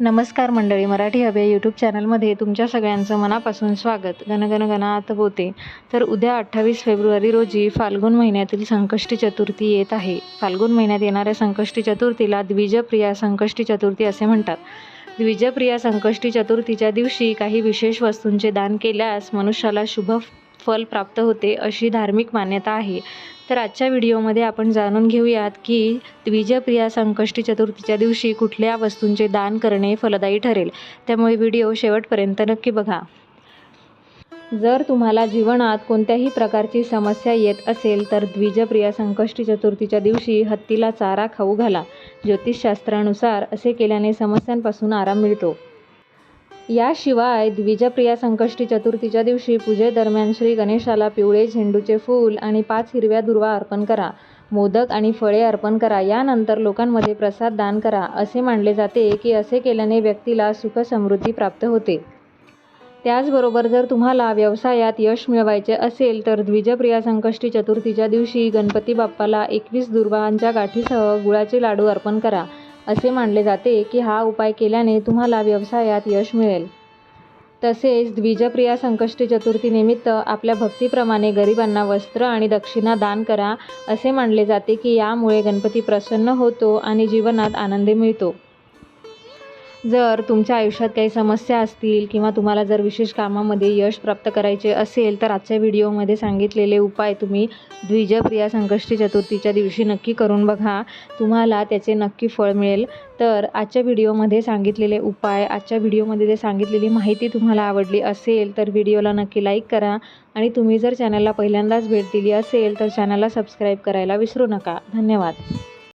नमस्कार मंडळी मराठी हवे यूट्यूब चॅनलमध्ये तुमच्या सगळ्यांचं मनापासून स्वागत. गणगण गणात बोते. तर उद्या अठ्ठावीस फेब्रुवारी रोजी फाल्गुन महिन्यातील संकष्टी चतुर्थी येत आहे. फाल्गुन महिन्यात येणाऱ्या संकष्टी चतुर्थीला द्विजप्रिया संकष्टी चतुर्थी असे म्हणतात. द्विजप्रिया संकष्टी चतुर्थीच्या दिवशी काही विशेष वस्तूंचे दान केल्यास मनुष्याला शुभ फल प्राप्त होते अशी धार्मिक मान्यता आहे. तर आजच्या व्हिडिओमध्ये आपण जाणून घेऊयात की द्विजप्रिया संकष्टी चतुर्थीच्या दिवशी कुठल्या वस्तूंचे दान करणे फलदायी ठरेल. त्यामुळे व्हिडिओ शेवटपर्यंत नक्की बघा. जर तुम्हाला जीवनात कोणत्याही प्रकारची समस्या येत असेल तर द्विजप्रिया संकष्टी चतुर्थीच्या दिवशी हत्तीला चारा खाऊ घाला. ज्योतिषशास्त्रानुसार असे केल्याने समस्यांपासून आराम मिळतो. याशिवाय द्विजप्रिया संकष्टी चतुर्थीच्या दिवशी पूजेदरम्यान श्री गणेशाला पिवळे झेंडूचे फूल आणि पाच हिरव्या दुर्वा अर्पण करा. मोदक आणि फळे अर्पण करा. यानंतर लोकांमध्ये प्रसाद दान करा. असे मानले जाते की असे केल्याने व्यक्तीला सुख समृद्धी प्राप्त होते. त्याचबरोबर जर तुम्हाला व्यवसायात यश मिळवायचे असेल तर द्विजप्रिया संकष्टी चतुर्थीच्या दिवशी गणपती बाप्पाला एकवीस दुर्वांच्या गाठीसह गुळाचे लाडू अर्पण करा. असे मानले जाते की हा उपाय केल्याने तुम्हाला व्यवसायात यश मिळेल. तसेच द्विजप्रिया संकष्टी चतुर्थीनिमित्त आपल्या भक्तीप्रमाणे गरिबांना वस्त्र आणि दक्षिणा दान करा असे मानले जाते की यामुळे गणपती प्रसन्न होतो आणि जीवनात आनंद मिळतो. जर तुमच्या आयुष्यात काही समस्या असतील किंवा तुम्हाला जर विशेष कामामध्ये यश प्राप्त करायचे असेल तर आजच्या व्हिडिओमध्ये सांगितलेले उपाय तुम्ही द्विजप्रिया संकष्टी चतुर्थीच्या दिवशी नक्की करून बघा. तुम्हाला त्याचे नक्की फळ मिळेल. तर आजच्या व्हिडिओमध्ये सांगितलेले उपाय आजच्या व्हिडिओमध्ये जे सांगितलेली माहिती तुम्हाला आवडली असेल तर व्हिडिओला नक्की लाईक करा. आणि तुम्ही जर चॅनलला पहिल्यांदाच भेट दिली असेल तर चॅनलला सबस्क्राईब करायला विसरू नका. धन्यवाद.